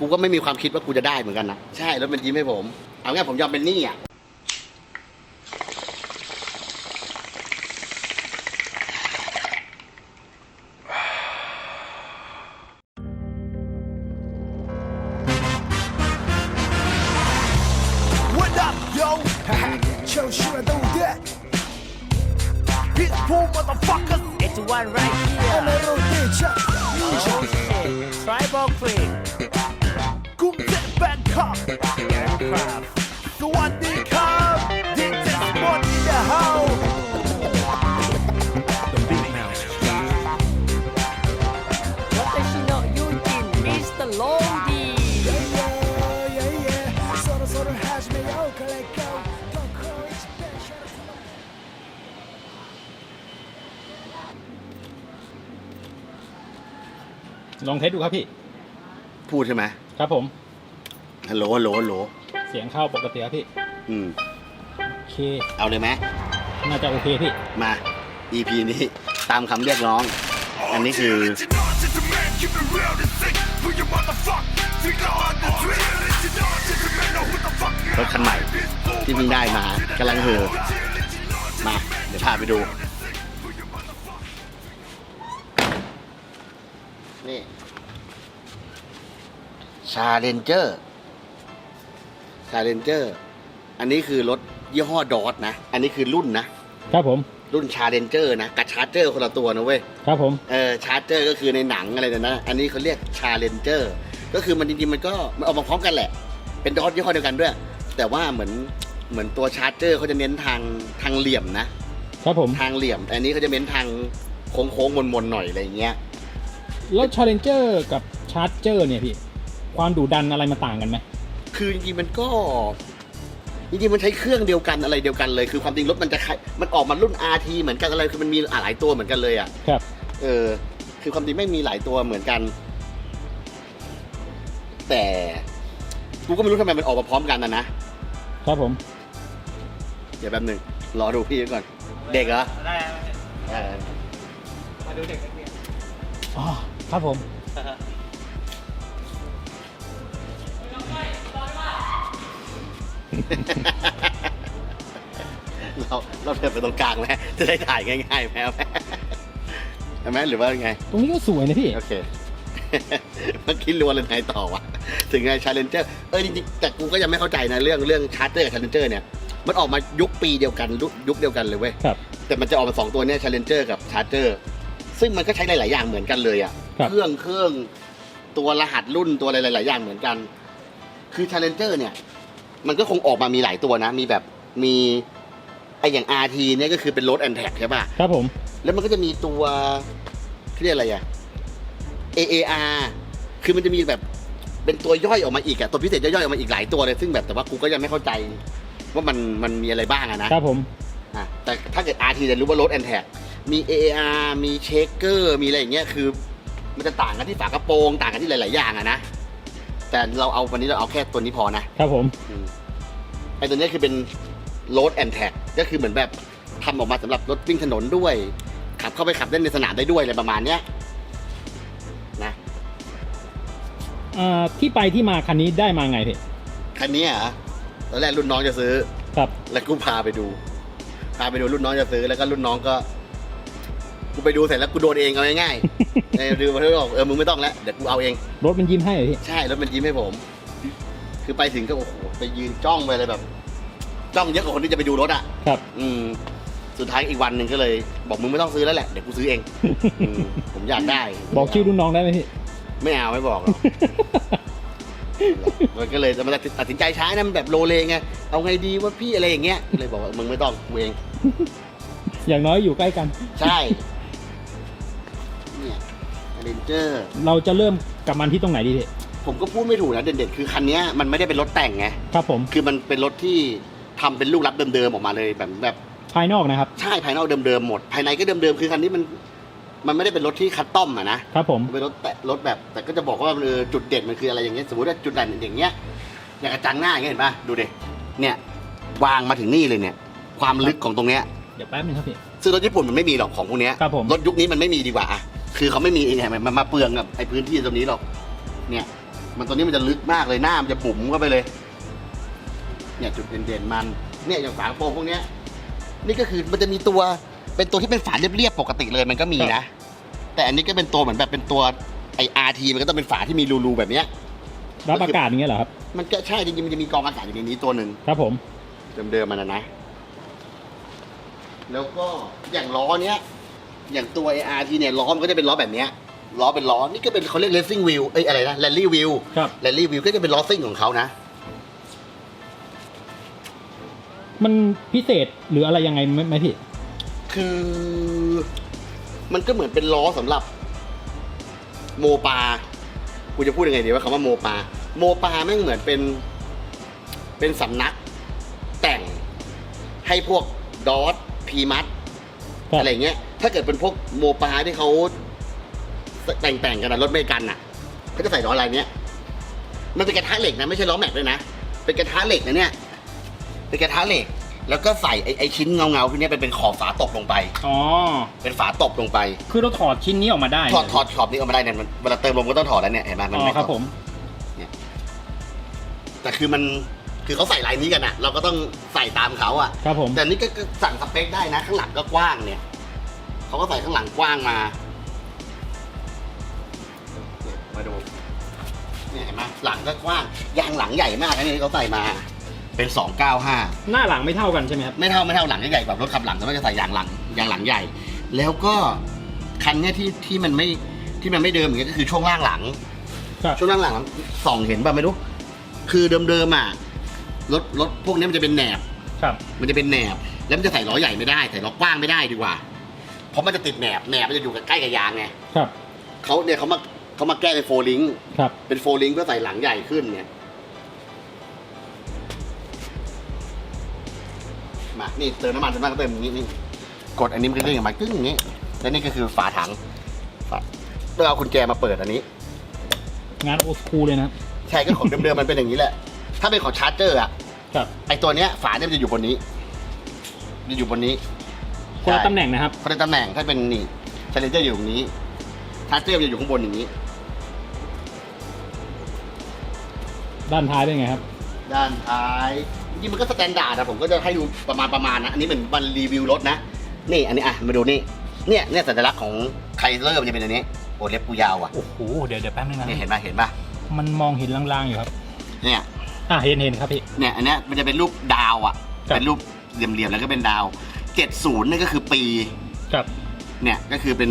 กูก็ไม่มีความคิดว่ากูจะได้เหมือนกันนะใช่รถมันยิ้มให้ผม เอาง่ายผมยอมเป็นหนี้อะ ลองเทสดูครับพี่ พูดใช่ไหมครับผม ฮัลโหลฮัลโหลฮัลโหลเสียงเข้าปกติครับพี่ อืม โอเค เอาเลยไหม น่าจะโอเคพี่ มา EP นี้ตามคำเรียกร้อง อันนี้คือ รถคันใหม่ที่เพิ่งได้มากำลังเห่อมา เดี๋ยวพาไปดู นี่ชาเลนเจอร์ชาเลนเจอร์อันนี้คือรถยี่ห้อดอทนะ อันนี้คือรุ่นนะ ครับผม รุ่นชาเลนเจอร์นะกับชาร์เจอร์คนละตัวนะเว้ย ครับผม เออชาร์เจอร์ก็คือในหนังอะไรนะ อันนี้เขาเรียกชาเลนเจอร์ก็คือมันจริงๆมันก็มันออกมาพร้อมกันแหละ เป็นดอทยี่ห้อเดียวกันด้วย แต่ว่าเหมือนเหมือนตัวชาร์เจอร์เขาจะเน้นทางทางเหลี่ยมนะ ครับผม ทางเหลี่ยมแต่อันนี้เขาจะเน้นทางโค้งๆมนๆหน่อยอะไรอย่างเงี้ยแล้ว Challenger กับ Charger เนี่ยพี่ ความดุดันอะไรมาต่างกันไหมคือจริงๆมันก็จริงๆมันใช้เครื่องเดียวกันอะไรเดียวกันเลย คือความจริงรถมันจะคล้ายมันออกมารุ่น RT เหมือนกันอะไรคือมันมีหลายตัวเหมือนกันเลยอะครับ เออ คือความจริงไม่มีหลายตัวเหมือนกัน แต่กูก็ไม่รู้ทำไมมันออกมาพร้อมกันนะนะครับผม เดี๋ยวแป๊บหนึ่งรอดูพี่ก่อน เด็กเหรอเอออ๋อ ครับผม เราเราเดินไปตรงกลางไหมจะได้ถ่ายง่ายๆไหมเอาไหมใช่ไหมหรือว่าไง ตรงนี้ก็สวยนะพี่ โอเค เมื่อกี้รัวเลยไงต่อวะ ถึงไงชาเลนเจอร์เออจริงๆแต่กูก็ยังไม่เข้าใจนะเรื่องเรื่องชาร์เจอร์กับชาเลนเจอร์เนี่ย มันออกมายุคปีเดียวกันยุคยุคเดียวกันเลยเว้ย ครับ แต่มันจะออกมาสองตัวเนี้ชาเลนเจอร์กับชาร์เจอร์ซึ่งมันก็ใช้หลายๆอย่างเหมือนกันเลยอะ ครับ เครื่องเครื่องตัวรหัสรุ่นตัวอะไรหลาย ๆ อย่างเหมือนกัน คือชาเลนเจอร์เนี่ย มันก็คงออกมามีหลายตัวนะ มีแบบมีไออย่าง RT เนี่ยก็คือเป็นรถแอนแท็กใช่ป่ะ ครับผม แล้วมันก็จะมีตัวเขาเรียกอะไรอะ AAR คือมันจะมีแบบเป็นตัวย่อยออกมาอีกอะตัวพิเศษย่อยๆออกมาอีกหลายตัวเลย ซึ่งแบบแต่ว่ากูก็ยังไม่เข้าใจว่ามันมันมีอะไรบ้างอะนะ ครับผม อะแต่ถ้าเกิด RT จะรู้ว่ารถแอนแท็กมี AAR มีเชคเกอร์ มีอะไรอย่างเงี้ย คือ มันจะต่างกันที่ฝากระโปรงต่างกันที่หลาย ๆ อย่างอะนะแต่เราเอาวันนี้เราเอาแค่ตัวนี้พอนะครับผมอืมไอ้ตัวเนี้ยคือเป็น road and tag ก็คือเหมือนแบบทำออกมาสำหรับรถวิ่งถนนด้วย ขับเข้าไปขับเล่นในสนามได้ด้วยอะไรประมาณเนี้ยนะอ่าที่ไปที่มาคันนี้ได้มาไงพี่คันนี้อะตอนแรกรุ่นน้องจะซื้อ ครับ แล้วกูพาไปดู พาไปดูรุ่นน้องจะซื้อ แล้วก็รุ่นน้องก็ กูไปดูเสร็จแล้วกูโดนเองเอาง่ายๆเออดูมาเท่าบอกเออมึงไม่ต้องแล้วเดี๋ยวกูเอาเอง รถมันยิ้มให้เหรอพี่ ใช่รถมันยิ้มให้ผม คือไปถึงก็โอ้โหไปยืนจ้องไปเลยแบบ จ้องเยอะกว่าคนที่จะไปดูรถอะครับ อืมสุดท้ายอีกวันหนึ่งก็เลย บอกมึงไม่ต้องซื้อแล้วแหละเดี๋ยวกูซื้อเองอืมผมอยากได้บอกชื่อรุ่นน้องได้ไหมพี่ ไม่เอาไม่บอกหรอก มันก็เลยจะมาตัดสินใจใช้นะมันแบบโลเลไงเอาไงดีว่าพี่อะไรอย่างเงี้ยเลยบอกว่ามึงไม่ต้องกูเอง อย่างน้อยอยู่ใกล้กัน ใช่เนี่ย เรนเจอร์เราจะเริ่มกับมันที่ตรงไหนดีพี่ผมก็พูดไม่ถูกนะเด่นๆคือคันเนี้ยมันไม่ได้เป็นรถแต่งไงครับผมคือมันเป็นรถที่ทำเป็นลูกรับเดิมๆออกมาเลยแบบแบบภายนอกนะครับ ใช่ภายนอกเดิมๆหมด ภายในก็เดิมๆคือคันนี้มันมันไม่ได้เป็นรถที่คัสตอมอะนะครับผมเป็นรถแต่รถแบบแต่ก็จะบอกว่าเออจุดเด่นมันคืออะไรอย่างเงี้ยสมมติว่าจุดเด่นอย่างเงี้ยอย่างกระจังหน้าอย่างเงี้ยเห็นป่ะดูดิเนี่ยวางมาถึงนี่เลยเนี่ย ความลึกของตรงเนี้ยเดี๋ยวแป๊บนึงครับพี่ซึ่งรถญี่ปุ่นมันไม่มีหรอกของพวกเนี้ยครับผม รถยุคนี้มันไม่มีดีกว่าอะ คือเขาไม่มีไงมันมาเปลืองกับไอ้พื้นที่ตรงนี้หรอก เนี่ย มันตัวนี้มันจะลึกมากเลยหน้ามันจะบุ๋มเข้าไปเลย เนี่ยจุดเด่นๆมัน เนี่ยอย่างฝากระโปรงพวกเนี้ย นี่ก็คือมันจะมีตัวเป็นตัวที่เป็นฝาเรียบๆปกติเลยมันก็มีนะ แต่อันนี้ก็เป็นตัวเหมือนแบบเป็นตัวไออาร์ทีมันก็ต้องเป็นฝาที่มีรูๆแบบเนี้ยรับอากาศอย่างเงี้ยเหรอครับ มันก็ใช่จริงๆมันจะมีกรองอากาศอยู่ในนี้ตัวหนึ่งครับผม เดิมๆมันนะนะ แล้วก็อย่างล้อเนี้ย อย่างตัว ART เนี่ยล้อมันก็จะเป็นล้อแบบเนี้ยล้อเป็นล้อ นี่ก็เป็นเขาเรียก racing wheel เอ้ยอะไรนะ rally wheel ครับ rally wheel ก็จะเป็นล้อซิ่งของเขานะ มันพิเศษหรืออะไรยังไงไหมไหมพี่ คือมันก็เหมือนเป็นล้อสำหรับ โมปากูจะพูดยังไงดีว่าคำว่าโมปา โมปาแม่งเหมือนเป็น เป็นสำนัก แต่งให้พวกดอทพีมัดครับ อะไรเงี้ย ถ้าเกิดเป็นพวกโมปาที่เขาแต่งแต่งๆกันนะรถเมกันน่ะเขาจะใส่ล้ออะไรเนี้ย มันเป็นกระทะเหล็กนะไม่ใช่ล้อแม็กด้วยนะ เป็นกระทะเหล็กนะเนี่ย เป็นกระทะเหล็ก แล้วก็ใส่ไอ้ไอ้ชิ้นเงาเงาๆพวกเนี้ยเป็นเป็นขอบฝาตบลงไป อ๋อ เป็นฝาตบลงไป คือเราถอดชิ้นนี้ออกมาได้ถอดถอดขอบนี้ออกมาได้เนี่ยมันเวลาเติมลมก็ต้องถอดแล้วเนี่ยเห็นไหมมันอ๋อไม่ครับตกผม แต่คือมันคือเขาใส่ลายนี้กันอะเราก็ต้องใส่ตามเขาอะครับผม แต่นี่ก็ก็สั่งสเปคได้นะ ข้างหลังก็กว้างเนี่ย เขาก็ใส่ข้างหลังกว้างมาเนี่ยมาดูเนี่ยเห็นไหมหลังก็กว้างยางหลังใหญ่มากนะนี่เขาใส่มา เป็นสองเก้าห้าหน้าหลังไม่เท่ากันใช่ไหมครับไม่เท่าไม่เท่าหลังใหญ่แบบรถขับหลังแต่ว่าจะใส่ยางหลังยางหลังใหญ่ แล้วก็คันเนี้ยที่ที่มันไม่ที่มันไม่เดิมอย่างเงี้ยก็คือช่วงล่างหลังครับช่วงล่างหลังส่องเห็นป่ะไม่รู้ คือเดิมๆอะรถรถพวกนี้มันจะเป็นแหนบครับ มันจะเป็นแหนบ แล้วมันจะใส่ล้อใหญ่ไม่ได้ ใส่ล้อกว้างไม่ได้ดีกว่า เพราะมันจะติดแหนบแหนบมันจะอยู่ใกล้กับยางไงครับ เขาเนี่ยเขามาเขามาแก้เป็นโฟลิงครับ เป็นโฟลิงเพื่อใส่หลังใหญ่ขึ้นเนี่ยมานี่เติมน้ำมันเติมน้ำมันก็เติมอย่างนี้นี่กดอันนี้มันจะเด้งออกมากึ้งอย่างนี้ แล้วนี่ก็คือฝาถังฝาแล้วเอากุญแจมาเปิดอันนี้ งานโอสคูเลยนะครับใช่ก็ของเดิมๆมันเป็นอย่างนี้แหละ ถ้าเป็นของชาร์เจอร์อะครับ ไอตัวเนี้ยฝาเนี่ยมันจะอยู่บนนี้จะอยู่บนนี้ คนละตำแหน่งนะครับ คนละตำแหน่งถ้าเป็นนี่ชาร์เจอร์อยู่ตรงนี้ชาร์เจอร์มันจะอยู่ข้างบนอย่างนี้ ด้านท้ายเป็นไงครับ ด้านท้ายจริงๆมันก็สแตนดาร์ดอะผมก็จะให้ดูประมาณประมาณนะ อันนี้เป็นมันรีวิวรถนะ นี่อันนี้อะมาดูนี่ เนี่ยเนี่ยสัญลักษณ์ของไคลเลอร์มันจะเป็นอันนี้โอ้เล็บกูยาวอะโอ้โห เดี๋ยวเดี๋ยวแป๊บนึงนะนี่เห็นป่ะเห็นป่ะมันมองเห็นลางๆอยู่ครับ เนี่ย อ่าเห็นเห็นครับพี่ เนี่ยอันเนี้ยมันจะเป็นรูปดาวอะ ครับ เป็นรูปเหลี่ยมๆแล้วก็เป็นดาว 70นี่ก็คือปี ครับ เนี่ยก็คือเป็น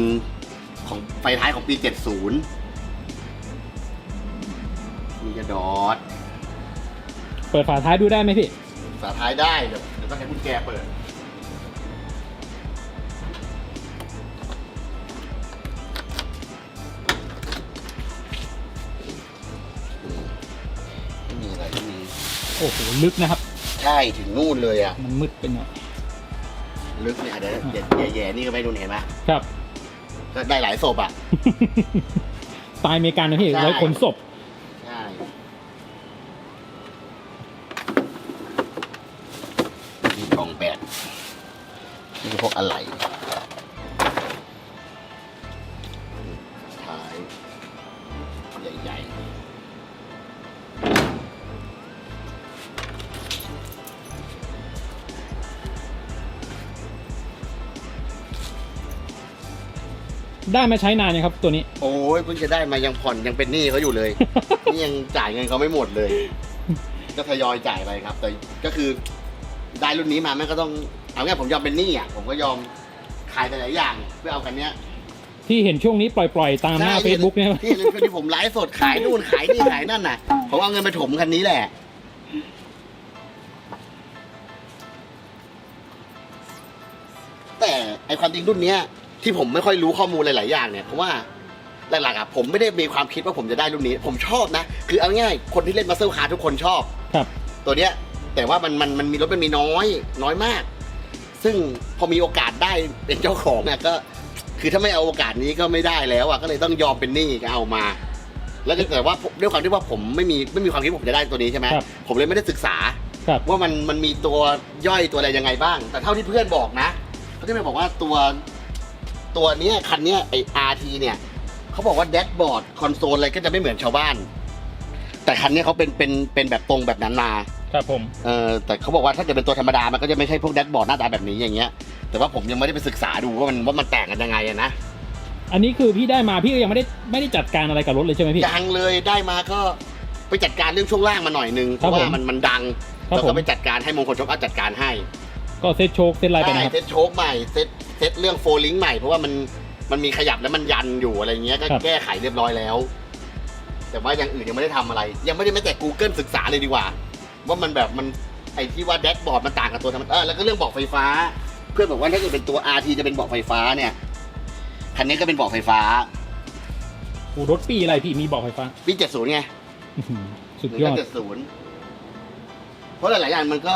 ของไฟท้ายของปี 70มีกระดอดเปิดฝาท้ายดูได้ไหมพี่ ฝาท้ายได้เดี๋ยวเดี๋ยวต้องใช้กุญแจเปิด ไม่มีอะไรไม่มี โอ้โห ลึกนะครับ ใช่ถึงนู่นเลยอะ มันมืดไปหน่อย ลึกเนี่ยเดี๋ยวเดี๋ยวแย่ๆนี่ก็ไปดูเห็นไหมครับ ก็ได้หลายศพอะสไตล์อเมริกันนะพี่ใช่ไว้ขนศพ ได้มาใช้นานยังครับตัวนี้ โอ้ยเพิ่งจะได้มายังผ่อนยังเป็นหนี้เขาอยู่เลย นี่ยังจ่ายเงินเขาไม่หมดเลย ก็ทยอยจ่ายไปครับ แต่ก็คือได้รุ่นนี้มาแม่งก็ต้องเอาง่ายผมยอมเป็นหนี้อะผมก็ยอมขายแต่หลายอย่างเพื่อเอาคันเนี้ยที่เห็นช่วงนี้ปล่อยๆ ตามหน้าใช่ Facebook เนี่ยที่ที่ที่ผมไลฟ์สดขายนู่นขายนี่ขายนั่นน่ะผมเอาเงินไปถมคันนี้แหละแต่ไอความจริงรุ่นเนี้ย ที่ผมไม่ค่อยรู้ข้อมูลหลาย ๆ อย่างเนี่ยเพราะว่าหลักๆอะผมไม่ได้มีความคิดว่าผมจะได้รุ่นนี้ ผมชอบนะ คือเอาง่ายๆคนที่เล่นมาเซลคาร์ทุกคนชอบครับ ตัวเนี้ยแต่ว่ามันมันมันมีรถมันมีน้อย น้อยมาก ซึ่งพอมีโอกาสได้เป็นเจ้าของเนี่ยก็ คือถ้าไม่เอาโอกาสนี้ก็ไม่ได้แล้วอะก็เลยต้องยอมเป็นหนี้ก็เอามา แล้วก็แต่ว่าด้วยความที่ว่าผมไม่มีไม่มีความคิดว่าผมจะได้ตัวนี้ใช่ไหมครับผมเลยไม่ได้ศึกษา ครับ ว่ามันมันมีตัวย่อยตัวอะไรยังไงบ้าง แต่เท่าที่เพื่อนบอกนะเขาที่เพื่อนบอกว่าตัว ตัวเนี้ยคันเนี้ยไออาร์ทีเนี่ยเขาบอกว่าแดชบอร์ดคอนโซลอะไรก็จะไม่เหมือนชาวบ้าน แต่คันเนี้ยเขาเป็นเป็นเป็นแบบตรงแบบนั้นมาครับผมเออแต่เขาบอกว่าถ้าเกิดเป็นตัวธรรมดามันก็จะไม่ใช่พวกแดชบอร์ดหน้าตาแบบนี้อย่างเงี้ย แต่ว่าผมยังไม่ได้ไปศึกษาดูว่ามันว่ามันแตกกันยังไงอะนะอันนี้คือพี่ได้มาพี่ก็ยังไม่ได้ไม่ได้จัดการอะไรกับรถเลยใช่ไหมพี่ยังเลยได้มาก็ไปจัดการเรื่องช่วงล่างมาหน่อยนึงเพครับราะว่าผมมันมันดังครับแล้วผก็มไปจัดการให้มงคลโชคอัพจัดการให้ ก็เซตโชคเซตไลน์ไปใช่นะครับเซตโชคใหม่เซต เซตเรื่องโฟลิงใหม่เพราะว่ามันมันมีขยับแล้วมันยันอยู่อะไรเงี้ยก็ครับ แก้ไขเรียบร้อยแล้ว แต่ว่าอย่างอื่นยังไม่ได้ทำอะไร ยังไม่ได้แม้แต่ Google ศึกษาเลยดีกว่า ว่ามันแบบมันไอ้ที่ว่าแดชบอร์ดมันต่างกับตัวธรรมดาเออแล้วก็เรื่องเบอกไฟฟ้า เพื่อนบอกว่าถ้าเกิดเป็นตัว RT จะเป็นเบอกไฟฟ้าเนี่ยคันนี้ก็เป็นเบอกไฟฟ้าอูรถปีอะไรพี่มีบอกไฟฟ้าปี70ไงอื้อหือสุดหรือยอด เจ็ดศูนย์เพราะหลาย ๆ อย่างมันก็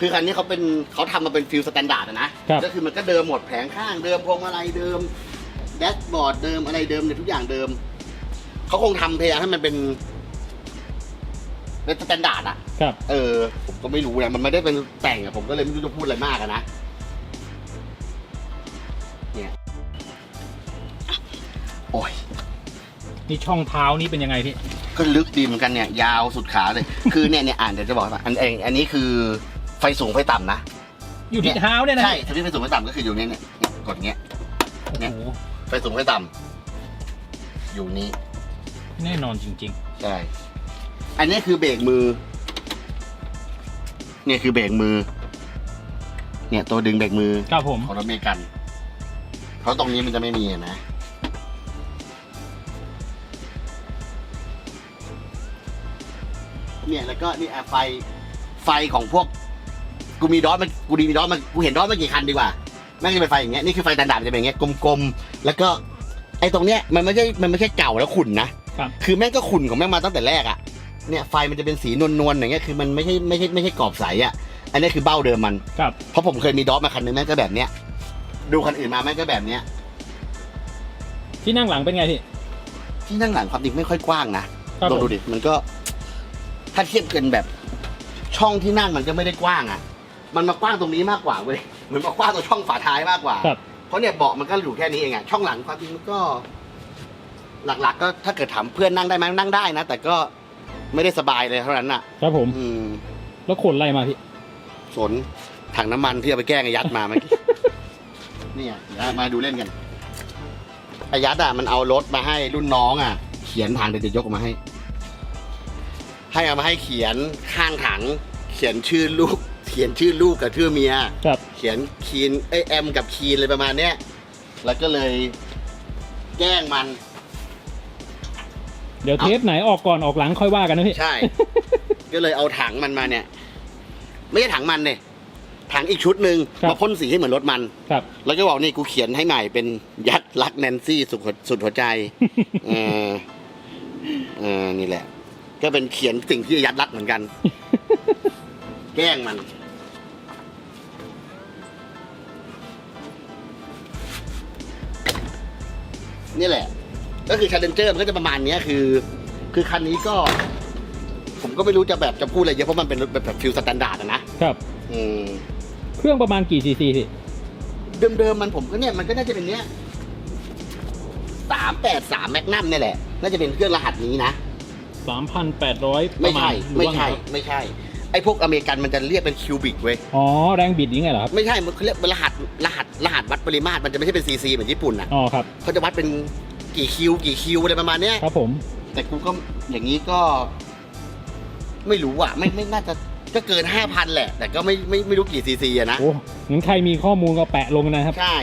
คือคันนี้เขาเป็นเขาทำมาเป็นฟิลสแตนดาร์ดนะ ครับ ก็คือมันก็เดิมหมดแผงข้างเดิมพวงมาลัยเดิม แดชบอร์ดเดิมอะไรเดิมเนี่ยทุกอย่างเดิม เขาคงทำพยายามให้มันเป็นเป็นสแตนดาร์ดอะ ครับ เออ ผมก็ไม่รู้นะมันไม่ได้เป็นแต่งอะผมก็เลยไม่รู้จะพูดอะไรมากอะนะ เนี่ย โอ้ย นี่ช่องเท้านี่เป็นยังไงพี่ ก็ลึกดีเหมือนกันเนี่ย ยาวสุดขาเลย คือเนี่ยเนี่ยอ่านเดี๋ยวจะบอกให้ฟังอันเองอันนี้คือ ไฟสูงไฟต่ำนะอยู่ที่เท้าเนี่ยนะใช่สวิตช์ไฟสูงไฟต่ำก็คืออยู่เนี่ยเนี่ยกดเงี้ยเนี่ยโอ้โหไฟสูงไฟต่ำอยู่นี้แน่นอนจริง ใช่อันนี้คือเบรกมือ เนี่ยคือเบรกมือ เนี่ยตัวดึงเบรกมือๆ ครับผม ของรถเมกัน เพราะตรงนี้มันจะไม่มีอะนะ เนี่ยแล้วก็นี่อะไฟไฟของพวก กูมีดอสมันกูดีมีดอสมันกูเห็นดอสมากี่คันดีกว่าแม่งจะเป็นไฟอย่างเงี้ยนี่คือไฟดันดามันจะเป็นอย่างเงี้ยกลมๆแล้วก็ไอ้ตรงเนี้ยมันไม่ใช่มันไม่ใช่เก่าแล้วขุ่นนะครับคือแม่งก็ขุ่นของแม่งมาตั้งแต่แรกอะ่ะเนี่ยไฟมันจะเป็นสีนวลๆอย่างเงี้ยคือมันไม่ใช่ไม่ใช่ไม่ใช่กรอบใสอะ่ะอันนี้คือเบ้าเดิมมันครับเพราะผมเคยมีดอสมาคันนึงแม่งก็แบบเนี้ยดูคันอื่นมาแม่งก็แบบเนี้ยที่นั่งหลังเป็นไงพี่ที่นั่งหลังความจริงไม่ค่อยกว้างนะครับลองผมดูดิมันก็ ถ้าเทียบกันแบบช่องที่นั่งมันก็ไม่ได้กว้างอะ่ะ มันมากว้างตรงนี้มากกว่าเว้ยเหมือนมากว้างตรงช่องฝาท้ายมากกว่า ครับเพราะเนี่ยเบาะมันก็อยู่แค่นี้เองอะช่องหลังความจริงมันก็ หลักๆ ก็ถ้าเกิดถามเพื่อนนั่งได้ไหมนั่งได้นะ แต่ก็ไม่ได้สบายเลยเท่านั้นน่ะ ครับผม อืมแล้วขนอะไรมาพี่ สนถังน้ำมันที่เอาไปแกล้งไอ้ยัดมาเมื่อกี้ เนี่ยเดี๋ยวมาดูเล่นกันไอ้ยัดอะมันเอารถมาให้รุ่นน้องอะ เขียนถังเดี๋ยวจะยกออกมาให้ ให้เอามาให้เขียนข้างถัง เขียนชื่อลูกเขียนชื่อลูกกับชื่อเมีย ครับ เขียนคีนเอ้ยแอม กับคีนเลยประมาณเนี้ย แล้วก็เลยแกล้งมัน เดี๋ยวเทปไหนออกก่อนออกหลังค่อยว่ากันนะพี่ ใช่ ก็เลยเอาถังมันมาเนี่ย ไม่ใช่ถังมันเนี่ยถังอีกชุดหนึ่งครับ มาพ่นสีให้เหมือนรถมัน ครับ แล้วก็บอกนี่กูเขียนให้ใหม่เป็นยัดรักแนนซี่สุดหัวสุดหัวใจ เออเออนี่แหละ ก็เป็นเขียนสิ่งที่ยัดรักเหมือนกัน แกล้งมัน นี่แหละ ก็คือชาเลนเจอร์มันก็จะประมาณเนี้ยคือ คือคันนี้ก็ ผมก็ไม่รู้จะแบบจะพูดอะไรเยอะเพราะมันเป็นรถแบบแบบฟิลสแตนดาร์ดอะนะ ครับ อืม เครื่องประมาณกี่ซีซีพี่เดิมๆมันผมก็เนี่ยมันก็น่าจะเป็นเนี้ยสามแปดสามแมกนัมเนี่ยแหละ น่าจะเป็นเครื่องรหัสนี้นะ สามพันแปดร้อยปไม่ระมาใช่ณหรือไม่ว่าใช่งครับไม่ใช่ ไอ้พวกอเมริกันมันจะเรียกเป็นคิวบิกเว้ย อ๋อ แรงบิดนี้ไงเหรอครับ ไม่ใช่ มันเขาเรียกเป็นรหัสรหัสรหัสวัดปริมาตร มันจะไม่ใช่เป็นซีซีเหมือนญี่ปุ่นอะอ๋อครับ เขาจะวัดเป็นกี่คิว กี่คิวอะไรประมาณเนี้ย ครับผม แต่กูก็อย่างนี้ก็ ไม่รู้อะ ไม่ไม่น่าจะก็เกินห้าพันแหละ แต่ก็ไม่ไม่ไม่รู้กี่ซีซีอะนะ โอ้งั้นใครมีข้อมูลก็แปะลงนะครับ ใช่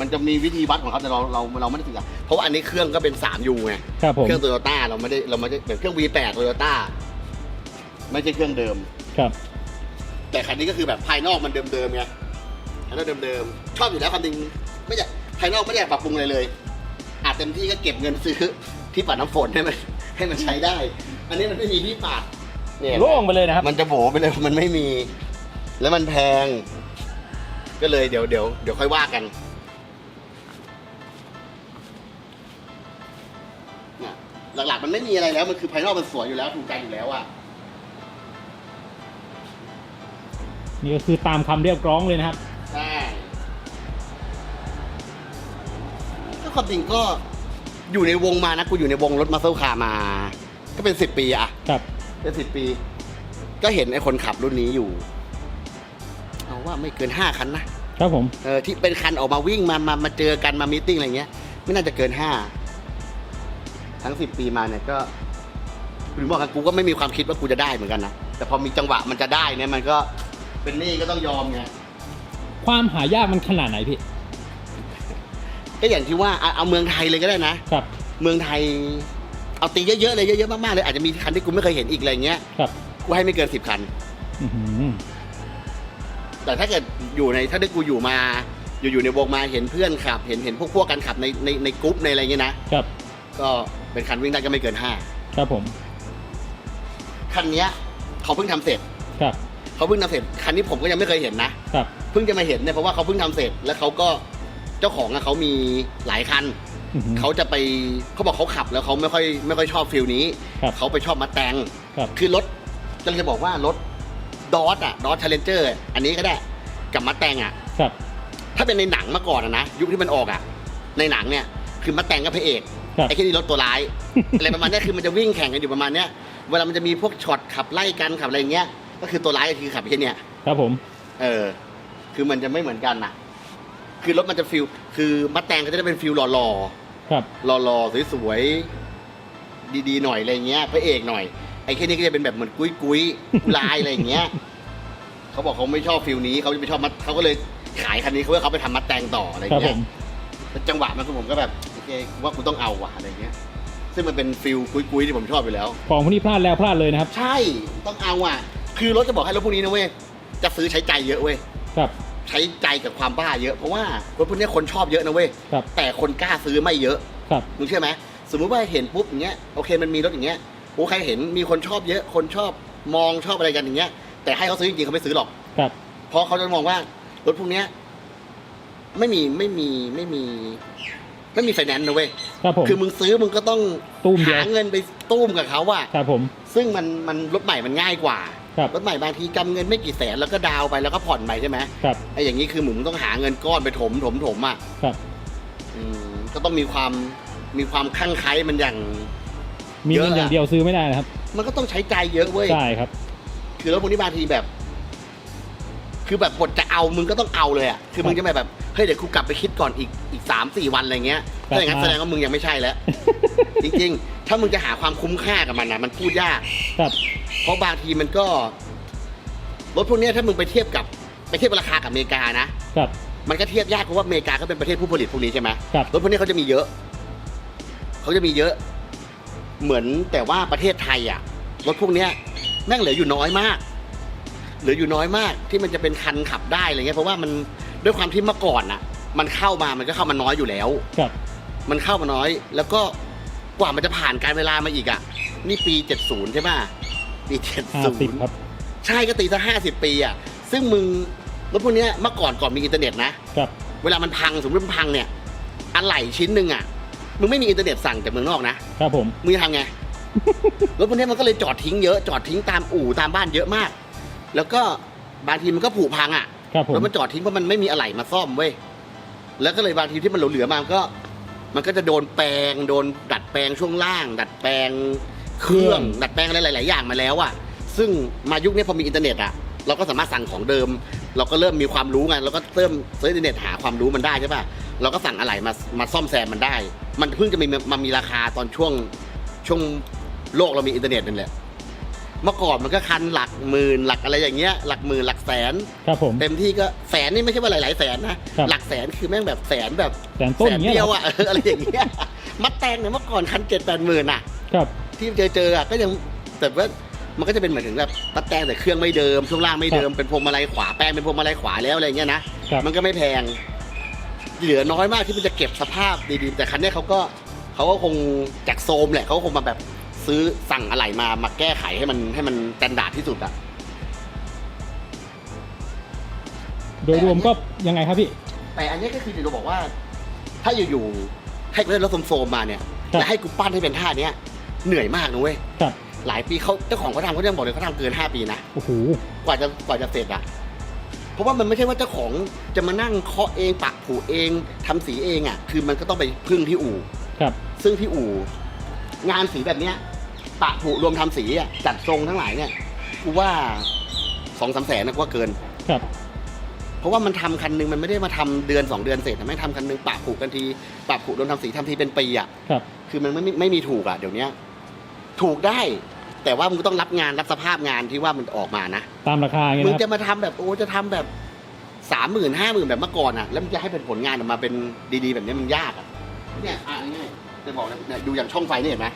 มันจะมีวิธีวัดของเขาแต่เราเราเราไม่ได้ศึกษาเพราะว่าอันนี้เครื่องก็เป็น3ยูไง ครับผม เครื่องโตโยต้าเราไม่ได้เราไม่ได้เป็นเครื่อง V8 โตโยต้าไม่ใช่เครื่องเดิม ครับ แต่คันนี้ก็คือแบบภายนอกมันเดิมๆไงภายนอกเดิมๆชอบอยู่แล้วความจริงไม่อยากภายนอกไม่ได้อยากปรับปรุงอะไรเลย อาจเต็มที่ก็เก็บเงินซื้อที่ปัดน้ำฝนให้มันให้มันใช้ได้ อันนี้มันไม่มีที่ปัดเนี่ยโล่งไปเลยนะครับมันจะโบไปเลยมันไม่มี แล้วมันแพง ก็เลยเดี๋ยวเดี๋ยวเดี๋ยวค่อยว่ากันเนี่ยหลักๆมันไม่มีอะไรแล้วมันคือภายนอกมันสวยอยู่แล้วถูกใจอยู่แล้วอะ นี่ก็คือตามคำเรียกร้องเลยนะครับ ใช่ก็ความจริงก็อยู่ในวงมานะกูอยู่ในวงรถมาเซลคามา ก็เป็นสิบปีอะครับ เป็นสิบปี ก็เห็นไอ้คนขับรุ่นนี้อยู่เอาว่าไม่เกินห้าคันนะครับผมเออที่เป็นคันออกมาวิ่งมามามาเจอกันมามีตติ้งอะไรเงี้ย ไม่น่าจะเกินห้าทั้งสิบปีมาเนี่ยก็คุณบอกกันกูก็ไม่มีความคิดว่ากูจะได้เหมือนกันนะแต่พอมีจังหวะมันจะได้เนี่ยมันก็ เป็นหนี้ก็ต้องยอมไง ความหายากมันขนาดไหนพี่ ก็อย่างที่ว่าเอาเอาเมืองไทยเลยก็ได้นะ ครับ เมืองไทย เอาตีเยอะๆเลยเยอะๆมากๆเลยอาจจะมีคันที่กูไม่เคยเห็นอีกอะไรเงี้ยครับ กูให้ไม่เกินสิบคัน อื้อหือแต่ถ้าเกิดอยู่ในถ้าได้กูอยู่มาอยู่อยู่ในวงมาเห็นเพื่อนขับ เห็นเห็นพวกพวกกันขับในในในกรุ๊ปในอะไรเงี้ยนะครับ ก็เป็นคันวิ่งได้ก็ไม่เกินห้าครับผม คันเนี้ยเขาเพิ่งทำเสร็จ ครับ เขาเพิ่งทำเสร็จคันนี้ผมก็ยังไม่เคยเห็นนะครับ เพิ่งจะมาเห็นเนี่ยเพราะว่าเขาเพิ่งทำเสร็จแล้วเขาก็เจ้าของอะเขามีหลายคัน อื้อหือ เขาจะไปเขาบอกเขาขับแล้วเขาไม่ค่อยไม่ค่อยชอบฟิลนี้ ครับเขาไปชอบมาแตงครับ คือรถกำลังจะบอกว่ารถดอสอะดอสชาเลนเจอร์อันนี้ก็ได้กับมาแตงอะครับ ถ้าเป็นในหนังมาก่อนอะนะยุคที่มันออกอะในหนังเนี่ยคือมาแตงกับพระเอกครับ ไอ้แค่นี้รถตัวร้าย อะไรประมาณเนี้ยคือมันจะวิ่งแข่งกันอยู่ประมาณเนี้ยเวลามันจะมีพวกช็อตขับไล่กันขับอะไรเงี้ย ก็คือตัวร้ายก็คือขับแค่เนี้ยครับผม เออ คือมันจะไม่เหมือนกันนะคือรถมันจะฟิลคือมาแตงก็จะได้เป็นฟิลหล่อๆครับหล่อๆสวยๆดีๆหน่อยอะไรเงี้ยพระเอกหน่อยไอ้แค่นี้ก็จะเป็นแบบเหมือนกุ้ยกุ้ยๆลายอะไรอย่างเงี้ยเขาบอกเขาไม่ชอบฟิลนี้เขาจะไม่ชอบมัดเขาก็เลยขายคันนี้เขาเพื่อเขาไปทำมัดแตงต่ออะไรครับผเงี้ย ม แล้วจังหวะมันคือผมก็แบบโอเคว่ากูต้องเอาว่ะอะไรเงี้ย ซึ่งมันเป็นฟิลกุ้ยๆที่ผมชอบอยู่แล้ว ของพวกนี้พลาดแล้วพลาดเลยนะครับ ใช่ต้องเอาอะ คือรถจะบอกให้รถพวกนี้นะเว้ยจะซื้อใช้ใจเยอะเว้ยครับ ใช้ใจกับความบ้าเยอะเพราะว่ารถพวกนี้คนชอบเยอะนะเว้ยครับแต่คนกล้าซื้อไม่เยอะครับมึงเชื่อไหมสมมุติว่าเห็นปุ๊บอย่างเงี้ยโอเคมันมีรถอย่างเงี้ยโอ้ใครเห็นมีคนชอบเยอะ คนชอบมองชอบอะไรกันอย่างเงี้ย แต่ให้เขาซื้อจริงๆเขาไม่ซื้อหรอกครับ เพราะเขาจะมองว่ารถพวกเนี้ยไม่มีไม่มีไม่มี ไม่มีไฟแนนซ์นะเว้ยครับผมคือมึงซื้อมึงก็ต้องตุ้มเดียว หาเงินไปตุ้มกับเขาอะครับผม ซึ่งมันมันรถใหม่มันง่ายกว่า ครับ รถใหม่บางทีกำเงินไม่กี่แสนแล้วก็ดาวน์ไปแล้วก็ผ่อนไปใช่ไหมครับ ไอ้อย่างนี้คือมึงต้องหาเงินก้อนไปถมถมถมอะครับ อืมก็ต้องมีความมีความคลั่งไคล้มันอย่าง มีเงินเยอะอะ อย่างเดียวซื้อไม่ได้นะครับ มันก็ต้องใช้ใจเยอะเว้ย ใช่ครับ คือรถพวกนี้บางทีแบบ คือแบบบทจะเอามึงก็ต้องเอาเลยอะ คือมึงจะไม่แบบ เฮ้ยเดี๋ยวกูกลับไปคิดก่อนอีกอีกสามสี่วันอะไรเงี้ยกลับถ้าอย่างนั้นมา แสดงว่ามึงยังไม่ใช่แล้ว จริงๆ ถ้ามึงจะหาความคุ้มค่ากับมันนะมันพูดยาก ครับ เพราะบางทีมันก็ รถพวกเนี้ยถ้ามึงไปเทียบกับไปเทียบราคากับอเมริกานะ ครับ มันก็เทียบยากเพราะว่าอเมริกาก็เป็นประเทศผู้ผลิตพวกนี้ใช่ไหมครับ รถพวกนี้เขาจะมีเยอะ เขาจะมีเยอะ เหมือนแต่ว่าประเทศไทยอะ รถพวกเนี้ยแม่งเหลืออยู่น้อยมาก เหลืออยู่น้อยมากที่มันจะเป็นคันขับได้อะไรเงี้ยเพราะว่ามันด้วยความที่เมื่อก่อนอะ มันเข้ามามันก็เข้ามาน้อยอยู่แล้ว ครับ มันเข้ามาน้อย แล้วก็ กว่ามันจะผ่านการเวลามาอีกอะ นี่ปีเจ็ดศูนย์ใช่ไหมปีเจ็ดห้าศูสิบนย์ครับใช่ก็ตีซะห้าสิบปีอะ ซึ่งมึงรถพวกเนี้ยเมื่อก่อนก่อนมีอินเทอร์เน็ตนะ ครับ เวลามันพังสมมติมันพังเนี่ยอะไหล่ชิ้นหนึ่งอะมึงไม่มีอินเทอร์เน็ตสั่งจากเมืองนอกนะครับผม มึงจะทำไง รถพวกนี้มันก็เลยจอดทิ้งเยอะจอดทิ้งตามอู่ตามบ้านเยอะมาก แล้วก็บางทีมันก็ผุพังอะ ครับผม แล้วมันจอดทิ้งเพราะมันไม่มีอะไหล่มาซ่อมเว้ย แล้วก็เลยบางทีที่มันเหลือๆมามันก็ มันก็จะโดนแปลงโดนดัดแปลงช่วงล่าง ดัดแปลงเครื่อง ดัดแปลงอะไรหลาย ๆ อย่างมาแล้วอะซึ่งมายุคนี้พอมีอินเทอร์เน็ตอะเราก็สามารถสั่งของเดิม เราก็เริ่มมีความรู้ไงเราก็เริ่มเซิร์ชอินเทอร์เน็ตหาความรู้มันได้ใช่ป่ะเราก็สั่งอะไหล่มามาซ่อมแซมมันได้ มันเพิ่งจะมีมามีราคาตอนช่วงช่วงโลกเรามีอินเทอร์เน็ตนั่นแหละ เมื่อก่อนมันก็คันหลักหมื่นหลักอะไรอย่างเงี้ยหลักหมื่นหลักแสนครับผม เต็มที่ก็แสนนี่ไม่ใช่ว่าหลายๆแสนนะ ครับหลักแสนคือแม่งแบบแสนแบบแสนต้นแสอนย่างเงี้ยเดีเหยรวออะเอออะไรอย่างเงี้ยมัดแตงเนี่ยเมื่อก่อนคันเจ็ดแปดหมื่นอะ ครับ ที่เจอเจออะก็ยังแต่ว่ามันก็จะเป็นเหมือนถึงแบบมัดแตงแต่เครื่องไม่เดิมช่วงล่างไม่เดิมเป็นพวงมาลัยขวาแปลงเป็นพวงมาลัยขวาแล้วอะไรเงี้ยนะครับ มันก็ไม่แพง เหลือน้อยมากที่มันจะเก็บสภาพดีๆ แต่คันเนี้ยเขาก็เขาก็คงจากโซมแหละเขาก็คงมาแบบ ซื้อสั่งอะไรมามาแก้ไขให้มันให้มันสแตนดาร์ดที่สุดอะโดยรวมก็ยังไงครับพี่ แต่อันนี้ก็คือจะบอกว่า ถ้าอยู่ๆให้กูเล่นรถโซมๆมาเนี่ยครับ แล้วให้กูปั้นให้เป็นท่าเนี้ยเหนื่อยมากนะเว้ยครับหลายปีเขาเจ้าของเขาทำเขายังบอกเลยเขาทำเกินห้าปีนะ โอ้โหกว่าจะกว่าจะเสร็จอะเพราะว่ามันไม่ใช่ว่าเจ้าของจะมานั่งเคาะเองปักผูเองทำสีเองอะคือมันก็ต้องไปพึ่งที่อู่ ครับ ซึ่งที่อู่ งานสีแบบเนี้ย ปะผุรวมทำสีอะจัดทรงทั้งหลายเนี่ยกูว่าสองสามแสนนะกูว่าเกิน ครับ เพราะว่ามันทำคันหนึงมันไม่ได้มาทำเดือนสองเดือนเสร็จนะไม่ทำคันหนึงปะผุกันทีปะผุรวมทำสีทำทีเป็นปีอะครับ คือมันไม่ไม่ไม่มีถูกอะเดี๋ยวเนี้ยถูกได้แต่ว่ามึงก็ต้องรับงานรับสภาพงานที่ว่ามันออกมานะตามราคาไงมึงนะคจะรับมาทำแบบโอ้จะทำแบบสามหมื่นห้าหมื่นแบบเมื่อก่อนอะแล้วมึงจะให้เป็นผลงานออกมาเป็นดีๆ แบบนี้มันยากอะเนี่ยอะง่ายๆจะบอกนะเนี่ยดูอย่างช่องไฟนี่เห็นไหม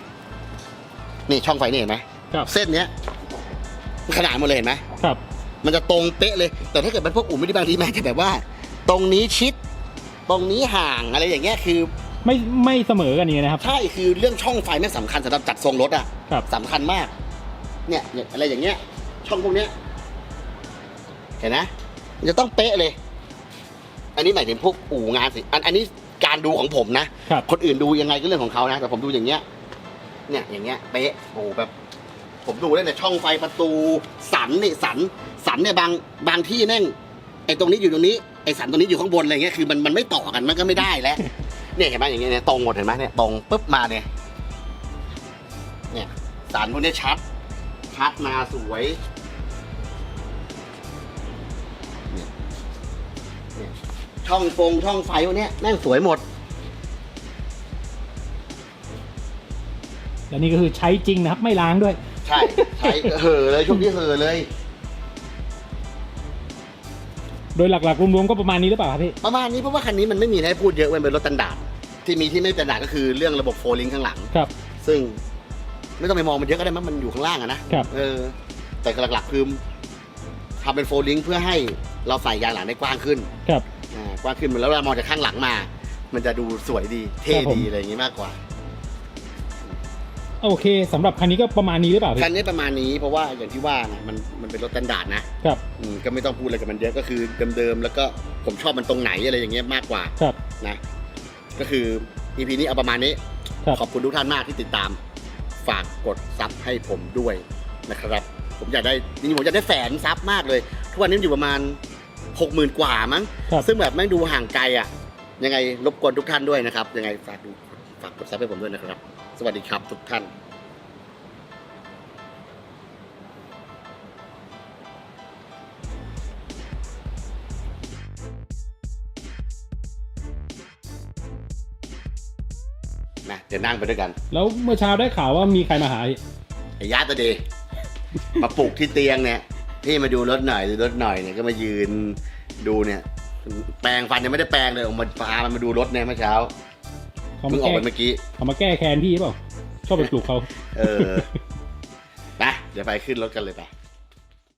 นี่ช่องไฟนี่เห็นไหมครับ เส้นเนี้ยขนาดหมดเลยเห็นไหมครับ มันจะตรงเป๊ะเลย แต่ถ้าเกิดเป็นพวกอุ่มไม่ได้บางทีแม่งจะแบบว่า ตรงนี้ชิด ตรงนี้ห่างอะไรอย่างเงี้ยคือ ไม่ไม่เสมอกันอย่างนี้นะครับ ใช่คือเรื่องช่องไฟแม่งสำคัญสำหรับจัดทรงรถอะครับ สำคัญมาก เนี่ยเนี่ยอะไรอย่างเงี้ย ช่องพวกเนี้ยเห็นนะมันจะต้องเป๊ะเลย อันนี้หมายถึงพวกอู่งานสิอันอันนี้การดูของผมนะครับ คนอื่นดูยังไงก็เรื่องของเขานะแต่ผมดูอย่างเงี้ย เนี่ยอย่างเงี้ยเป๊ะโอ้โหแบบ ผมดูได้เนี่ยช่องไฟประตูสันนี่สันสันเนี่ยบางบางที่แม่งไอ้ตรงนี้อยู่ตรงนี้ไอ้สันตรงนี้อยู่ข้างบนอะไรเงี้ยคือมันมันไม่ต่อกันมันก็ไม่ได้แล้วเนี่ยเห็นไหมอย่างเงี้ยเนี่ยตรงหมดเห็นไหมเนี่ยตรงปุ๊บมาเนี่ยเนี่ยสันพวกเนี้ยชัด ชัดมาสวยเนี่ยเนี่ยช่องฟงช่องไฟพวกเนี้ยแม่งสวยหมด และนี่ก็คือใช้จริงนะครับ ไม่ล้างด้วย ใช่ใช้เห่อเลยช่วงนี้เห่อเลย โดยหลักๆรวมๆก็ประมาณนี้หรือเปล่าครับพี่ ประมาณนี้เพราะว่าคันนี้มันไม่มีอะไรให้พูดเยอะมันเป็นรถตันดาร์ดที่มีที่ไม่เป็นดาร์ดก็คือเรื่องระบบโฟลิงข้างหลังครับ ซึ่งไม่ต้องไปมองมันเยอะก็ได้มั้งมันอยู่ข้างล่างอะนะครับ เออ แต่หลักๆคือทำเป็นโฟลิงเพื่อให้เราใส่ยางหลังได้กว้างขึ้น ครับ อ่ากว้างขึ้นแล้วเวลามองจากข้างหลังมา มันจะดูสวยดี เท่ครับผม ดีอะไรอย่างงี้มากกว่า โอเคสำหรับคันนี้ก็ประมาณนี้หรือเปล่าพี่คันนี้ประมาณนี้เพราะว่าอย่างที่ว่านะมันมันเป็นรถสแตนดาร์ดนะครับอืมก็ไม่ต้องพูดอะไรกับมันเยอะก็คือเดิมๆแล้วก็ผมชอบมันตรงไหนอะไรอย่างเงี้ยมากกว่าครับ นะ ก็คือ EP นี้เอาประมาณนี้ ครับ ขอบคุณทุกท่านมากที่ติดตาม ฝากกดซับให้ผมด้วยนะครับ ผมอยากได้จริงๆผมอยากได้แสนซับมากเลย ทุกวันนี้มันอยู่ประมาณหกหมื่นกว่ามั้ง ครับ ซึ่งแบบแม่งดูห่างไกลอะ ยังไงรบกวนทุกท่านด้วยนะครับ ยังไงฝากดูฝากกดซับให้ผมด้วยนะครับ สวัสดีครับทุกท่านนะเดี๋ยวนั่งไปด้วยกัน แล้วเมื่อเช้าได้ข่าวว่ามีใครมาหาพี่ไอ้ยาตะเดย์มาปลุกที่เตียงเนี่ยพี่มาดูรถหน่อยดูรถหน่อยเนี่ยก็มายืนดูเนี่ย แปรงฟันยังไม่ได้แปรงเลยออกมาพามันมาดูรถเนี่ยเมื่อเช้า เขาเพิ่มางออกแก้ไปเมื่อกี้ เขามาแก้แค้นพี่เปล่าชอบไปปลุกเขา เออ ไป เดี๋ยวไปขึ้นรถกันเลยไป